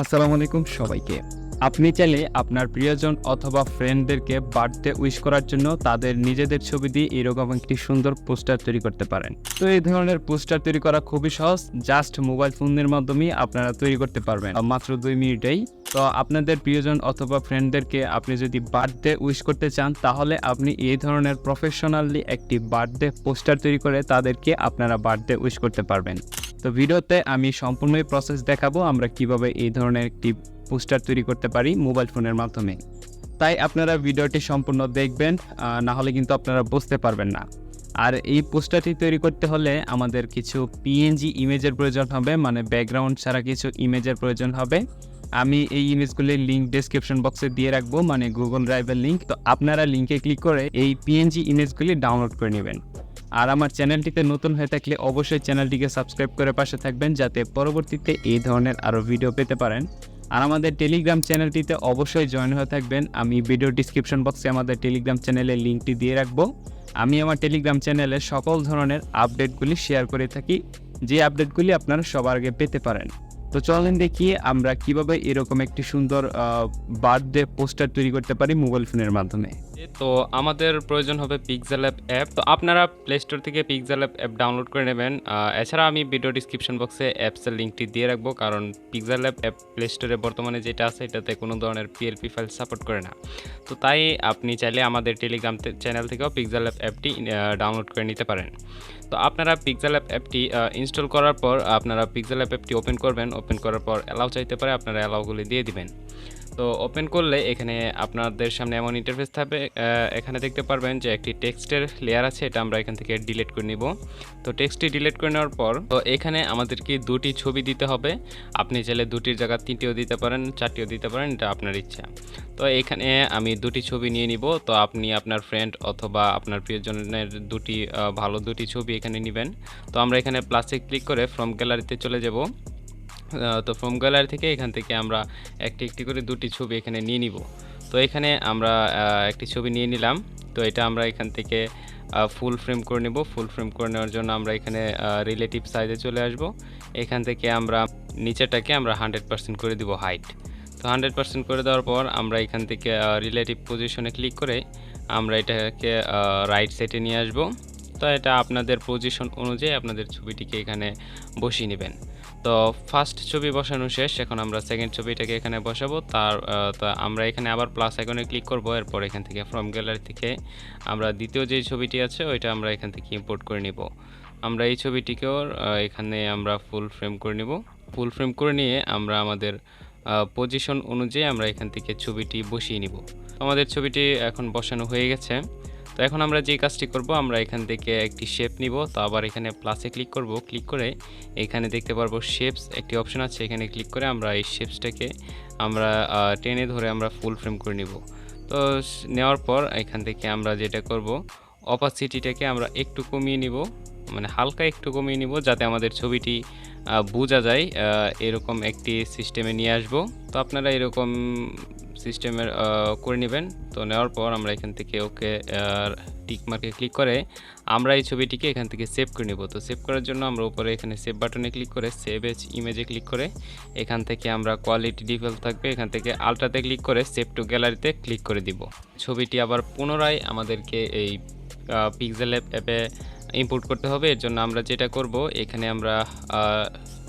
আসসালামু আলাইকুম সবাইকে। আপনি চাইলে আপনার প্রিয়জন অথবা ফ্রেন্ডদেরকে বার্থডে উইশ করার জন্য তাদের নিজেদের ছবি দিয়ে এরকম একটি সুন্দর পোস্টার তৈরি করতে পারেন। তো এই ধরনের পোস্টার তৈরি করা খুবই সহজ জাস্ট মোবাইল ফোনের মাধ্যমে আপনারা তৈরি করতে পারবেন। মাত্র দুই মিনিটেই। তো আপনাদের প্রিয়জন অথবা ফ্রেন্ডদেরকে আপনি যদি বার্থডে উইশ করতে চান, তাহলে আপনি এই ধরনের প্রফেশনালি একটি বার্থডে পোস্টার তৈরি করে তাদেরকে আপনারা বার্থডে উইশ করতে পারবেন। তো ভিডিওতে আমি সম্পূর্ণ প্রসেস দেখাবো, আমরা কীভাবে এই ধরনের একটি পোস্টার তৈরি করতে পারি মোবাইল ফোনের মাধ্যমে। তাই আপনারা ভিডিওটি সম্পূর্ণ দেখবেন না হলে কিন্তু আপনারা বুঝতে পারবেন না। আর এই পোস্টারটি তৈরি করতে হলে আমাদের কিছু পিএনজি ইমেজের প্রয়োজন হবে মানে ব্যাকগ্রাউন্ড ছাড়া কিছু ইমেজের প্রয়োজন হবে। আমি এই ইমেজগুলির লিঙ্ক ডেসক্রিপশন বক্সে দিয়ে রাখব মানে গুগল ড্রাইভের লিঙ্ক তো আপনারা লিঙ্কে ক্লিক করে এই পিএনজি ইমেজগুলি ডাউনলোড করে নেবেন। আর আমার চ্যানেলটিতে নতুন হয়ে থাকলে অবশ্যই চ্যানেলটিকে সাবস্ক্রাইব করে পাশে থাকবেন যাতে পরবর্তীতে এই ধরনের আরও ভিডিও পেতে পারেন। আর আমাদের টেলিগ্রাম চ্যানেলটিতে অবশ্যই জয়েন হয়ে থাকবেন। আমি ভিডিও ডিসক্রিপশন বক্সে আমাদের টেলিগ্রাম চ্যানেলের লিঙ্কটি দিয়ে রাখব। আমি আমার টেলিগ্রাম চ্যানেলে সকল ধরনের আপডেটগুলি শেয়ার করে থাকি। যে আপডেটগুলি আপনারা সবার আগে পেতে পারেন। তো চলেন দেখি আমরা কীভাবে এরকম একটি সুন্দর বার্থডে পোস্টার তৈরি করতে পারি মোবাইল ফোনের মাধ্যমে। তো আমাদের প্রয়োজন হবে পিক্সেল অ্যাপ অ্যাপ তো আপনারা প্লে স্টোর থেকে পিক্সেল অ্যাপ অ্যাপ ডাউনলোড করে নেবেন। এছাড়া আমি ভিডিও ডিসক্রিপশন বক্সে অ্যাপসের লিঙ্কটি দিয়ে রাখব, কারণ পিক্সেল অ্যাপ অ্যাপ প্লে স্টোরে বর্তমানে যেটা আছে, এটাতে কোনো ধরনের পিএলপি ফাইল সাপোর্ট করে না। তো তাই আপনি চাইলে আমাদের টেলিগ্রাম চ্যানেল থেকেও পিক্সেল অ্যাপ অ্যাপটি ডাউনলোড করে নিতে পারেন। তো আপনারা পিক্সেল অ্যাপ অ্যাপটি ইনস্টল করার পর আপনারা পিক্সেল অ্যাপ অ্যাপটি ওপেন করবেন। ওপেন করার পর অ্যালাউ চাইতে পারে আপনারা অ্যালাউগুলি দিয়ে দিবেন। তো ওপেন করলে এখানে আপনাদের সামনে এমন ইন্টারফেস থাকবে এখানে দেখতে পারবেন যে একটি টেক্সটের লেয়ার আছে, এটা আমরা এখান থেকে ডিলিট করে নিব। তো টেক্সটটি ডিলিট করে নেওয়ার পর, তো এখানে আমাদেরকে দুটি ছবি দিতে হবে। আপনি চাইলে দুটির জায়গা তিনটিও দিতে পারেন, চারটিও দিতে পারেন, এটা আপনার ইচ্ছা। তো এখানে আমি দুটি ছবি নিয়ে নিব, তো আপনি আপনার ফ্রেন্ড অথবা আপনার প্রিয়জনের দুটি ভালো দুটি ছবি এখানে নেবেন। তো আমরা এখানে প্লাসে ক্লিক করে ফ্রম গ্যালারিতে চলে যাব। তো ফোম গ্যালারি থেকে এখান থেকে আমরা একটি একটি করে দুটি ছবি এখানে নিয়ে নিব। তো এখানে আমরা একটি ছবি নিয়ে নিলাম। তো এটা আমরা এখান থেকে ফুল ফ্রেম করে নেব। ফুল ফ্রেম করে নেওয়ার জন্য আমরা এখানে রিলেটিভ সাইজে চলে আসব। এখান থেকে আমরা নিচেটাকে আমরা হান্ড্রেড পার্সেন্ট করে দিব হাইট। তো হান্ড্রেড পার্সেন্ট করে দেওয়ার পর আমরা এখান থেকে রিলেটিভ পজিশনে ক্লিক করে আমরা এটাকে রাইট সাইডে নিয়ে আসব। তো এটা আপনাদের পজিশন অনুযায়ী আপনাদের ছবিটিকে এখানে বসিয়ে নেবেন। তো ফার্স্ট ছবি বসানো শেষ, এখন আমরা সেকেন্ড ছবিটাকে এখানে বসাবো। তার তো আমরা এখানে আবার প্লাস আইকনে ক্লিক করব, এরপর এখান থেকে ফ্রম গ্যালারি থেকে আমরা দ্বিতীয় যে ছবিটি আছে, ওইটা আমরা এখান থেকে ইম্পোর্ট করে নিব। আমরা এই ছবিটিকেও এখানে আমরা ফুল ফ্রেম করে নিব। ফুল ফ্রেম করে নিয়ে আমরা আমাদের পজিশন অনুযায়ী আমরা এখান থেকে ছবিটি বসিয়ে নিব। আমাদের ছবিটি এখন বসানো হয়ে গেছে। তো এখন আমরা যে কাজটি করব, আমরা এখান থেকে একটি শেপ নিব। তো আবার এখানে প্লাসে ক্লিক করব। ক্লিক করে এখানে দেখতে পারব শেপস একটি অপশন আছে। এখানে ক্লিক করে আমরা এই শেপসটাকে আমরা টেনে ধরে আমরা ফুল ফ্রেম করে নিব। তো নেওয়ার পর এখান থেকে আমরা যেটা করব অপাসিটিটাকে আমরা একটু কমিয়ে নিব মানে হালকা একটু কমিয়ে নিব যাতে আমাদের ছবিটি বোঝা যায় এরকম একটি সিস্টেমে নিয়ে আসব। তো আপনারা এরকম সিস্টেমের করে নেবেন। তো নেওয়ার পর আমরা এখান থেকে ওকে টিক মার্কে ক্লিক করে আমরা এই ছবিটিকে এখান থেকে সেভ করে নেব। তো সেভ করার জন্য আমরা উপরে এখানে সেভ বাটনে ক্লিক করে সেভ এজ ইমেজে ক্লিক করে এখান থেকে আমরা কোয়ালিটি ডিফল্ট থাকবে। এখান থেকে আলট্রাতে ক্লিক করে সেভ টু গ্যালারিতে ক্লিক করে দিব। ছবিটি আবার পুনরায় আমাদেরকে এই পিক্সেল অ্যাপে ইম্পোর্ট করতে হবে। এর জন্য আমরা যেটা করব, এখানে আমরা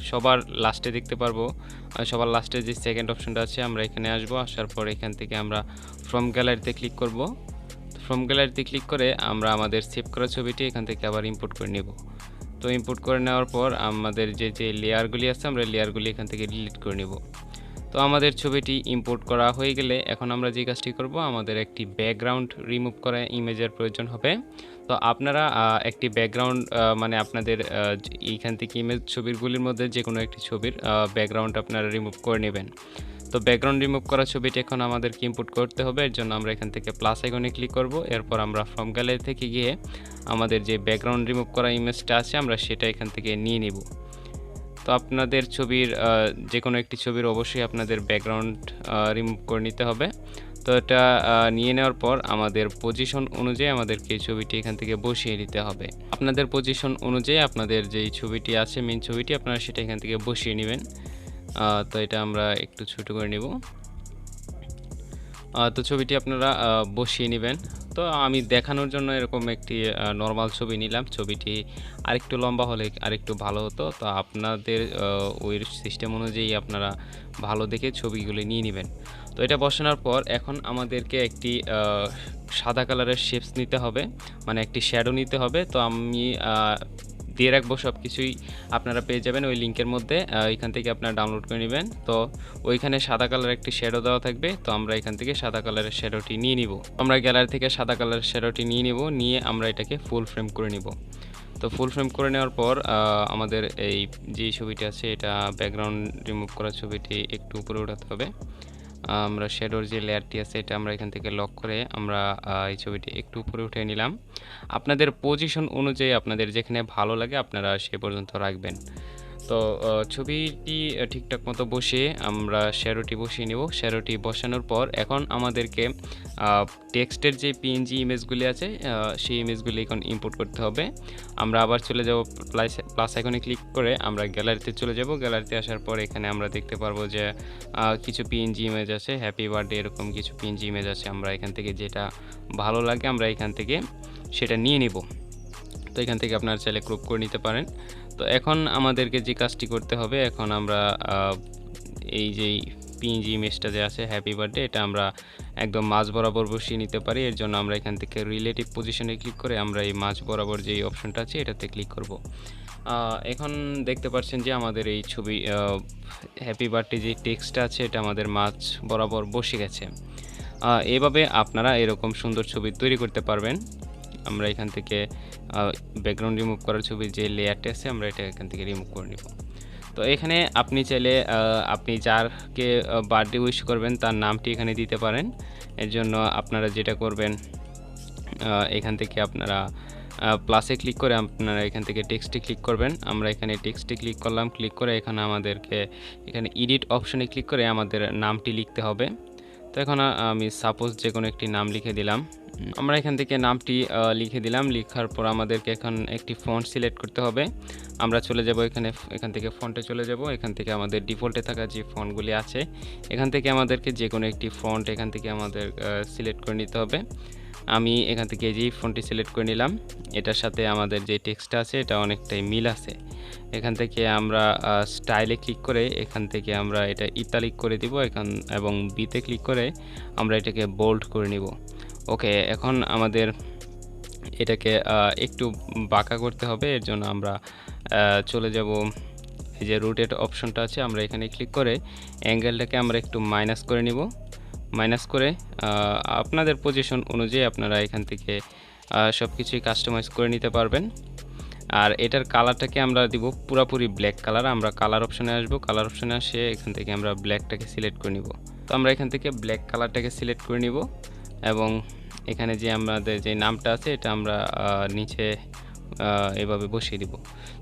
সবার লাস্টে দেখতে পারব। সবার লাস্টে যে সেকেন্ড অপশনটা আছে, আমরা এখানে আসব। আসার পর এখান থেকে আমরা ফ্রম গ্যালারিতে ক্লিক করব। ফ্রম গ্যালারিতে ক্লিক করে আমরা আমাদের সেভ করা ছবিটি এখান থেকে আবার ইম্পোর্ট করে নেব। তো ইম্পোর্ট করে নেওয়ার পর আমাদের যে যে লেয়ারগুলি আছে, আমরা লেয়ারগুলি এখান থেকে ডিলিট করে নেব। তো আমাদের ছবিটি ইম্পোর্ট করা হয়ে গেলে এখন আমরা যে কাজটি করব, আমাদের একটি ব্যাকগ্রাউন্ড রিমুভ করা ইমেজের প্রয়োজন হবে। তো আপনারা একটি ব্যাকগ্রাউন্ড মানে আপনাদের এইখান থেকে ইমেজ ছবিগুলির মধ্যে যে কোনো একটি ছবির ব্যাকগ্রাউন্ড আপনারা রিমুভ করে নেবেন। তো ব্যাকগ্রাউন্ড রিমুভ করা ছবিটি এখন আমাদেরকে ইম্পোর্ট করতে হবে, এর জন্য আমরা এখান থেকে প্লাস আইকনে ক্লিক করব। এরপর আমরা ফ্রম গ্যালারি থেকে গিয়ে আমাদের যে ব্যাকগ্রাউন্ড রিমুভ করা ইমেজটা আছে, আমরা সেটা এখান থেকে নিয়ে নিব। তো আপনাদের ছবির যে কোনো একটি ছবির অবশ্যই আপনাদের ব্যাকগ্রাউন্ড রিমুভ করে নিতে হবে। তো এটা নিয়ে নেওয়ার পর আমাদের পজিশন অনুযায়ী আমাদেরকে এই ছবিটি এখান থেকে বসিয়ে নিতে হবে। আপনাদের পজিশন অনুযায়ী আপনাদের যেই ছবিটি আছে মেন ছবিটি, আপনারা সেটা এখান থেকে বসিয়ে নেবেন। তো এটা আমরা একটু ছোট করে নিব। তো ছবিটি আপনারা বসিয়ে নেবেন। তো আমি দেখানোর জন্য এরকম একটি নর্মাল ছবি নিলাম। ছবিটি আরেকটু লম্বা হলে আরেকটু ভালো হতো। তো আপনাদের ওই সিস্টেম অনুযায়ী আপনারা ভালো দেখে ছবিগুলি নিয়ে নেবেন। তো এটা বসানোর পর এখন আমাদেরকে একটি সাদা কালারের শেপস নিতে হবে। মানে একটি শ্যাডো নিতে হবে। তো আমি দিয়ে রাখব সব কিছুই আপনারা পেয়ে যাবেন ওই লিঙ্কের মধ্যে। এখান থেকে আপনারা ডাউনলোড করে নেবেন। তো ওইখানে সাদা কালারের একটি শ্যাডো দেওয়া থাকবে। তো আমরা এখান থেকে সাদা কালারের শ্যাডোটি নিয়ে নিব। আমরা গ্যালারি থেকে সাদা কালারের শ্যাডোটি নিয়ে নিব। নিয়ে আমরা এটাকে ফুল ফ্রেম করে নিব। তো ফুল ফ্রেম করে নেওয়ার পর আমাদের এই যে ছবিটি আছে, এটা ব্যাকগ্রাউন্ড রিমুভ করা ছবিটি একটু উপরে উঠাতে হবে। আমরা শ্যাডোর যে লেয়ারটি আছে, এটা আমরা এখান থেকে লক করে আমরা এই ছবিটি একটু উপরে উঠে নিলাম। আপনাদের পজিশন অনুযায়ী আপনাদের যেখানে ভালো লাগে আপনারা সে পর্যন্ত রাখবেন। তো ছবিটি ঠিকঠাক মতো বসে আমরা শ্যারোটি বসিয়ে নেব। শ্যারোটি বসানোর পর এখন আমাদেরকে টেক্সটের যে পিএনজি ইমেজগুলি আছে সেই ইমেজগুলি এখন ইম্পোর্ট করতে হবে। আমরা আবার চলে যাব প্লাস প্লাস আইকনে ক্লিক করে আমরা গ্যালারিতে চলে যাব। গ্যালারিতে আসার পর এখানে আমরা দেখতে পারব যে কিছু পিএনজি ইমেজ আছে হ্যাপি বার্থডে এরকম কিছু পিএনজি ইমেজ আছে। আমরা এখান থেকে যেটা ভালো লাগে আমরা এখান থেকে সেটা নিয়ে নিব। তো এখান থেকে আপনারা চাইলে ক্রপ করে নিতে পারেন। তো এখন আমাদেরকে যে কাজটি করতে হবে, এখন আমরা এই যে পিএনজি ইমেজটা যে আছে হ্যাপি বার্থডে এটা আমরা একদম মাঝ বরাবর বসিয়ে নিতে পারি। এর জন্য আমরা এখান থেকে রিলেটিভ পজিশনে ক্লিক করে আমরা এই মাঝ বরাবর যে অপশনটা আছে, এটাতে ক্লিক করব। এখন দেখতে পাচ্ছেন যে আমাদের এই ছবি হ্যাপি বার্থডে যে টেক্সটটা আছে, এটা আমাদের মাঝ বরাবর বসে গেছে। এভাবে আপনারা এরকম সুন্দর ছবি তৈরি করতে পারবেন। আমরা এখান থেকে ব্যাকগ্রাউন্ড রিমুভ করার ছবির যে লেয়ারটা আছে, আমরা এটা এখান থেকে রিমুভ করে নিব। তো এখানে আপনি চাইলে আপনি যারকে বার্থডে উইশ করবেন, তার নামটি এখানে দিতে পারেন। এর জন্য আপনারা যেটা করবেন এখান থেকে আপনারা প্লাসে ক্লিক করে আপনারা এখান থেকে টেক্সটে ক্লিক করবেন। আমরা এখানে টেক্সটে ক্লিক করলাম ক্লিক করে এখানে আমাদেরকে, এখানে এডিট অপশনে ক্লিক করে আমাদের নামটি লিখতে হবে। তো এখন আমি সাপোজ যে কোনো একটি নাম লিখে দিলাম। আমরা এখান থেকে নামটি লিখে দিলাম। লেখার পর আমাদেরকে এখন একটি ফন্ট সিলেক্ট করতে হবে। আমরা চলে যাব এখানে, এখান থেকে ফন্টে চলে যাব। এখান থেকে আমাদের ডিফল্টে থাকা যে ফন্টগুলি আছে, এখান থেকে আমাদেরকে যে কোনো একটি ফন্ট এখান থেকে আমাদের সিলেক্ট করে নিতে হবে। আমি এখান থেকে এই যে ফোনটি সিলেক্ট করে নিলাম, এটার সাথে আমাদের যে টেক্সটটা আছে, এটা অনেকটাই মিল আছে। এখান থেকে আমরা স্টাইলে ক্লিক করে এখান থেকে আমরা এটা ইতালিক করে দিব। এখান এবং বিতে ক্লিক করে আমরা এটাকে বোল্ড করে নিব। ওকে, এখন আমাদের এটাকে একটু বাঁকা করতে হবে, এর জন্য আমরা চলে যাব, এই যে রুটেড অপশনটা আছে, আমরা এখানে ক্লিক করে অ্যাঙ্গেলটাকে আমরা একটু মাইনাস করে নিব। মাইনাস করে আপনাদের পজিশন অনুযায়ী আপনারা এখান থেকে সব কিছুই কাস্টমাইজ করে নিতে পারবেন। আর এটার কালারটাকে আমরা দিব পুরাপুরি ব্ল্যাক কালার আমরা কালার অপশনে আসব কালার অপশনে আসে এখান থেকে আমরা ব্ল্যাকটাকে সিলেক্ট করে নিব। তো আমরা এখান থেকে ব্ল্যাক কালারটাকে সিলেক্ট করে নিব। এবং এখানে যে আমাদের যে নামটা আছে, এটা আমরা নিচে এভাবে বসিয়ে দিব।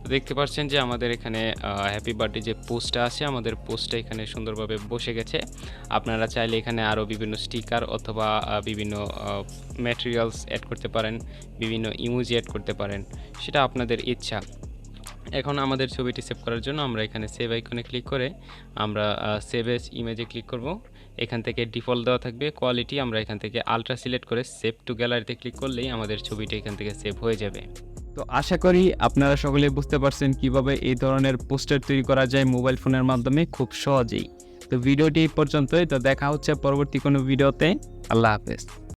তো দেখতে পাচ্ছেন যে আমাদের এখানে হ্যাপি বার্থডে যে পোস্টটা আছে, আমাদের পোস্টটা এখানে সুন্দরভাবে বসে গেছে। আপনারা চাইলে এখানে আরও বিভিন্ন স্টিকার অথবা বিভিন্ন ম্যাটেরিয়ালস অ্যাড করতে পারেন, বিভিন্ন ইমোজি অ্যাড করতে পারেন, সেটা আপনাদের ইচ্ছা। এখন আমাদের ছবিটি সেভ করার জন্য আমরা এখানে সেভ আইকনে ক্লিক করে আমরা সেভ এস ইমেজে ক্লিক করব। এখান থেকে ডিফল্ট দেওয়া থাকবে। কোয়ালিটি আমরা এখান থেকে আলট্রা সিলেক্ট করে সেভ টু গ্যালারিতে ক্লিক করলেই আমাদের ছবিটা এখান থেকে সেভ হয়ে যাবে। তো আশা করি আপনারা সকলে বুঝতে পারছেন কীভাবে এই ধরনের পোস্টার তৈরি করা যায় মোবাইল ফোনের মাধ্যমে খুব সহজেই। তো ভিডিওটি এই পর্যন্তই, তো দেখা হচ্ছে পরবর্তী কোনো ভিডিওতে। আল্লাহ হাফেজ।